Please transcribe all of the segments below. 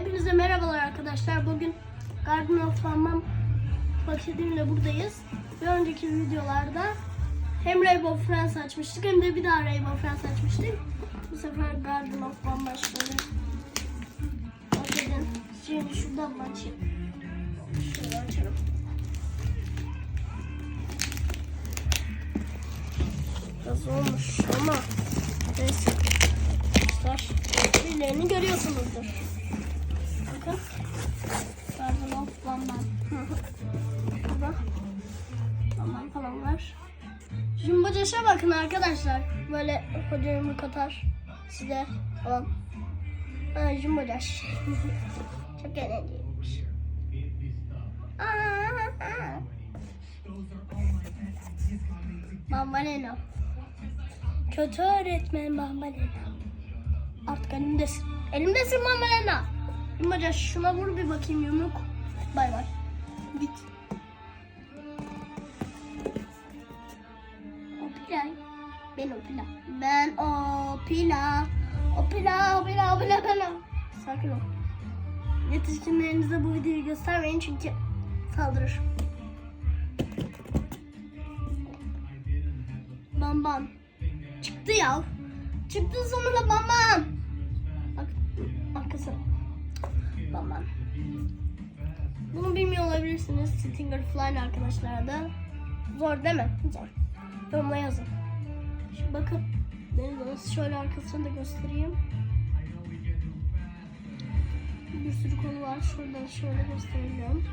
Hepinize merhabalar arkadaşlar. Bugün Garden of Bambam paketiyle buradayız. Bir önceki videolarda hem Rainbow Friends açmıştık hem de bir daha Rainbow Friends açmıştık. Bu sefer Garden of Bam başladı. Paketin şimdi şuradan mı açayım? Şöyle açalım. Biraz olmuş ama neyse. Arkadaşlar birilerini görüyorsunuzdur. Bakın. Garden of Bam Bam. Burada. Falan var. Jumbo Josh'a bakın arkadaşlar. Böyle koca yumruk atar. Size falan. Ha, Jumbo Josh. Çok eğlenceliymiş. Aa, Bambaleno. Kötü öğretmen Bambaleno. Artık elimdesin. Elimdesin Bambaleno. Josh şuna vur bir bakayım yumruk. Bay bay. Git. Opila. Ben Opila. Ben Opila. Opila, Opila, Opila, Opila. Sakin ol. Yetişkinlerinize bu videoyu göstermeyin çünkü saldırır. Bam bam. Çıktı ya. Çıktı sonunda bam bam. Bak arkası. Bam. Bunu bilmiyor olabilirsiniz. Stinger Fly arkadaşlar da. Zor değil mi? Zor. Yorumla yazın. Şimdi bakın. Deniz şöyle arkasını da göstereyim. Bir sürü kolu var. Şuradan şöyle göstereceğim.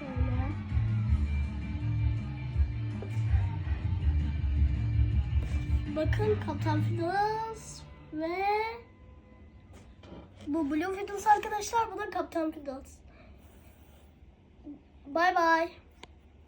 Böyle. Bakın Kaptan Fiddles ve bu Blue Fiddles arkadaşlar. Bu da Kaptan Fiddles. Bye bye.